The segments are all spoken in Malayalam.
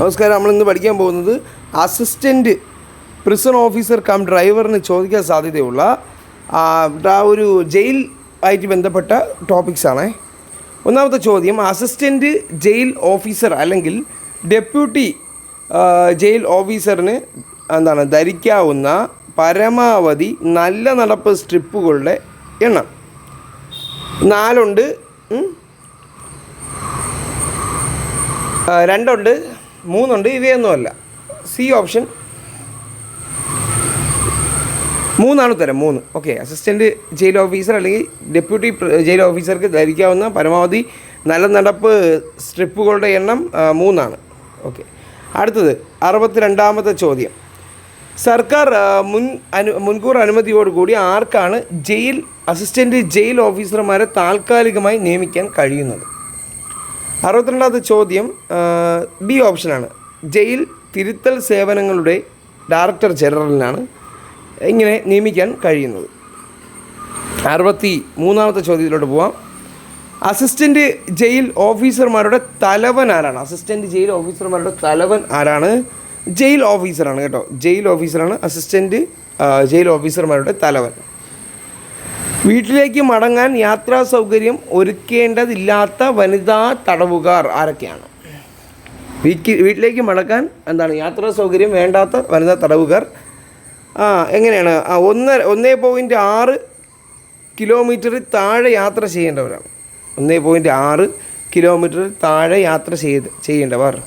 നമസ്കാരം. നമ്മളിന്ന് പഠിക്കാൻ പോകുന്നത് അസിസ്റ്റന്റ് പ്രിസൺ ഓഫീസർ കം ഡ്രൈവറിന് ചോദിക്കാൻ സാധ്യതയുള്ള ആ, ഒരു ജയിൽ ആയിട്ട് ബന്ധപ്പെട്ട ടോപ്പിക്സ് ആണ്. ഒന്നാമത്തെ ചോദ്യം അസിസ്റ്റന്റ് ജയിൽ ഓഫീസർ അല്ലെങ്കിൽ ഡെപ്യൂട്ടി ജയിൽ ഓഫീസറിന് എന്താണ് ധരിക്കാവുന്ന പരമാവധി നല്ല നടപ്പ് സ്ട്രിപ്പുകളുടെ എണ്ണം. നാലുണ്ട് രണ്ടുണ്ട് മൂന്നുണ്ട് ഇവയൊന്നുമല്ല. C option. മൂന്നാണ് ഉത്തരം മൂന്ന്. ഓക്കെ അസിസ്റ്റന്റ് ജയിൽ ഓഫീസർ അല്ലെങ്കിൽ ഡെപ്യൂട്ടി ജയിൽ ഓഫീസർക്ക് ധരിക്കാവുന്ന പരമാവധി നല്ല നടപ്പ് സ്ട്രിപ്പുകളുടെ എണ്ണം മൂന്നാണ്. ഓക്കെ അടുത്തത് അറുപത്തിരണ്ടാമത്തെ ചോദ്യം. സർക്കാർ മുൻ അനു മുൻകൂർ അനുമതിയോടുകൂടി ആർക്കാണ് ജയിൽ അസിസ്റ്റന്റ് ജയിൽ ഓഫീസർമാരെ താൽക്കാലികമായി നിയമിക്കാൻ കഴിയുന്നത്? അറുപത്തിരണ്ടാമത്തെ ചോദ്യം ബി ഓപ്ഷനാണ്. ജയിൽ തിരുത്തൽ സേവനങ്ങളുടെ ഡയറക്ടർ ജനറലിനാണ് ഇങ്ങനെ നിയമിക്കാൻ കഴിയുന്നത്. അറുപത്തി മൂന്നാമത്തെ ചോദ്യത്തിലോട്ട് പോവാം. അസിസ്റ്റന്റ് ജയിൽ ഓഫീസർമാരുടെ തലവൻ ആരാണ്? അസിസ്റ്റന്റ് ജയിൽ ഓഫീസർമാരുടെ തലവൻ ആരാണ്? ജയിൽ ഓഫീസറാണ് കേട്ടോ. ജയിൽ ഓഫീസറാണ് അസിസ്റ്റന്റ് ജയിൽ ഓഫീസർമാരുടെ തലവൻ. വീട്ടിലേക്ക് മടങ്ങാൻ യാത്രാ സൗകര്യം ഒരുക്കേണ്ടതില്ലാത്ത വനിതാ തടവുകാർ ആരൊക്കെയാണ്? വീക്ക് വീട്ടിലേക്ക് മടക്കാൻ എന്താണ് യാത്രാ സൗകര്യം വേണ്ടാത്ത വനിതാ തടവുകാർ? ആ എങ്ങനെയാണ്? ആ ഒന്ന് ഒന്നേ പോയിന്റ് ആറ് കിലോമീറ്ററിൽ താഴെ യാത്ര ചെയ്യേണ്ടവരാണ്. ഒന്നേ പോയിന്റ് ആറ് കിലോമീറ്ററിൽ താഴെ യാത്ര ചെയ്ത് ചെയ്യേണ്ടവർ.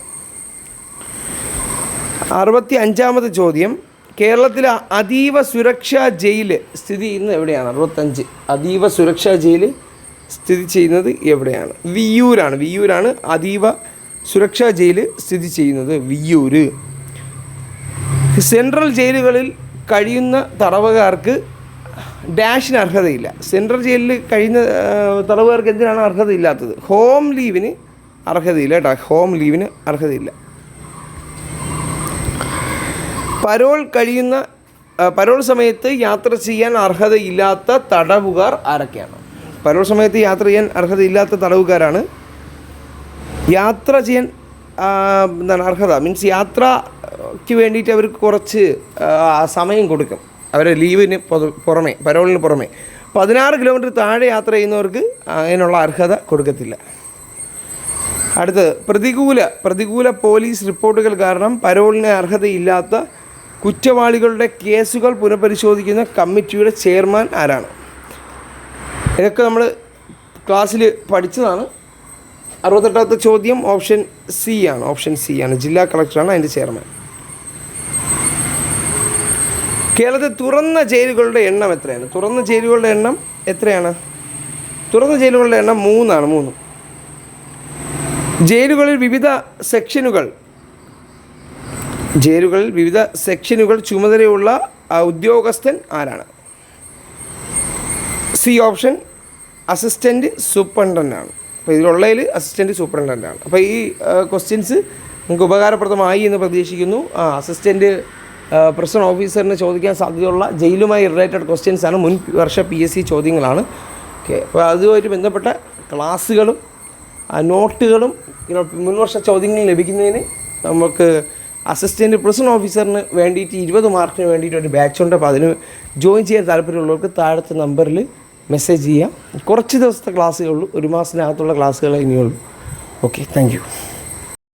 അറുപത്തി അഞ്ചാമത്തെ ചോദ്യം. കേരളത്തിലെ അതീവ സുരക്ഷാ ജയിൽ സ്ഥിതി ചെയ്യുന്നത് എവിടെയാണ്? അറുപത്തഞ്ച്. അതീവ സുരക്ഷാ ജയിൽ സ്ഥിതി ചെയ്യുന്നത് എവിടെയാണ്? വിയ്യൂരാണ്. വിയ്യൂരാണ് അതീവ സുരക്ഷാ ജയിൽ സ്ഥിതി ചെയ്യുന്നത് വിയ്യൂര്. സെൻട്രൽ ജയിലുകളിൽ കഴിയുന്ന തടവുകാർക്ക് ഡാഷിന് അർഹതയില്ല. സെൻട്രൽ ജയിലിൽ കഴിയുന്ന തടവുകാർക്ക് എന്തിനാണ് അർഹതയില്ലാത്തത്? ഹോം ലീവിന് അർഹതയില്ല കേട്ടോ. ഹോം ലീവിന് അർഹതയില്ല. പരോൾ കഴിയുന്ന പരോൾ സമയത്ത് യാത്ര ചെയ്യാൻ അർഹതയില്ലാത്ത തടവുകാർ ആരൊക്കെയാണ്? പരോൾ സമയത്ത് യാത്ര ചെയ്യാൻ അർഹതയില്ലാത്ത തടവുകാരാണ്. യാത്ര ചെയ്യാൻ എന്താണ് അർഹത? മീൻസ് യാത്രയ്ക്ക് വേണ്ടിയിട്ട് അവർക്ക് കുറച്ച് സമയം കൊടുക്കും. അവരെ ലീവിന് പുറമെ പരോളിന് പുറമെ. പതിനാറ് കിലോമീറ്റർ താഴെ യാത്ര ചെയ്യുന്നവർക്ക് അതിനുള്ള അർഹത കൊടുക്കത്തില്ല. അടുത്തത് പ്രതികൂല പ്രതികൂല പോലീസ് റിപ്പോർട്ടുകൾ കാരണം പരോളിന് അർഹതയില്ലാത്ത കുറ്റവാളികളുടെ കേസുകൾ പുനഃപരിശോധിക്കുന്ന കമ്മിറ്റിയുടെ ചെയർമാൻ ആരാണ്? ഇതൊക്കെ നമ്മൾ ക്ലാസ്സിൽ പഠിച്ചതാണ്. അറുപത്തെട്ടാമത്തെ ചോദ്യം ഓപ്ഷൻ സി ആണ്. ഓപ്ഷൻ സി ആണ്. ജില്ലാ കളക്ടറാണ് അതിന്റെ ചെയർമാൻ. കേരളത്തിൽ തുറന്ന ജയിലുകളുടെ എണ്ണം എത്രയാണ്? തുറന്ന ജയിലുകളുടെ എണ്ണം എത്രയാണ്? തുറന്ന ജയിലുകളുടെ എണ്ണം മൂന്നാണ് മൂന്ന്. ജയിലുകളിൽ വിവിധ സെക്ഷനുകൾ ജയിലുകളിൽ വിവിധ സെക്ഷനുകൾ ചുമതലയുള്ള ഉദ്യോഗസ്ഥൻ ആരാണ്? സി ഓപ്ഷൻ അസിസ്റ്റന്റ് സൂപ്രണ്ടന്റ് ആണ് അപ്പോൾ ഇതിലുള്ളതിൽ അസിസ്റ്റന്റ് സൂപ്രണ്ടന്റ് ആണ് അപ്പോൾ ഈ ക്വസ്റ്റ്യൻസ് നമുക്ക് ഉപകാരപ്രദമായി എന്ന് പ്രതീക്ഷിക്കുന്നു. അസിസ്റ്റന്റ് പ്രസൺ ഓഫീസറിന് ചോദിക്കാൻ സാധ്യതയുള്ള ജയിലുമായി റിലേറ്റഡ് ക്വസ്റ്റ്യൻസ് ആണ് മുൻ വർഷ പി എസ് സി ചോദ്യങ്ങളാണ്. ഓക്കെ അപ്പോൾ അതുമായിട്ട് ബന്ധപ്പെട്ട ക്ലാസ്സുകളും നോട്ടുകളും മുൻവർഷ ചോദ്യങ്ങൾ ലഭിക്കുന്നതിന് നമുക്ക് അസിസ്റ്റന്റ് പ്രിസൺ ഓഫീസറിന് വേണ്ടിയിട്ട് ഇരുപത് മാർക്കിന് വേണ്ടിയിട്ട് ഒരു ബാച്ച് ഉണ്ട്. അപ്പോൾ അതിന് ജോയിൻ ചെയ്യാൻ താല്പര്യമുള്ളവർക്ക് താഴത്തെ നമ്പറിൽ മെസ്സേജ് ചെയ്യാം. കുറച്ച് ദിവസത്തെ ക്ലാസ്സുകളുള്ളൂ ഒരു മാസത്തിനകത്തുള്ള ക്ലാസ്സുകളെ ഇനിയുള്ളൂ. Okay thank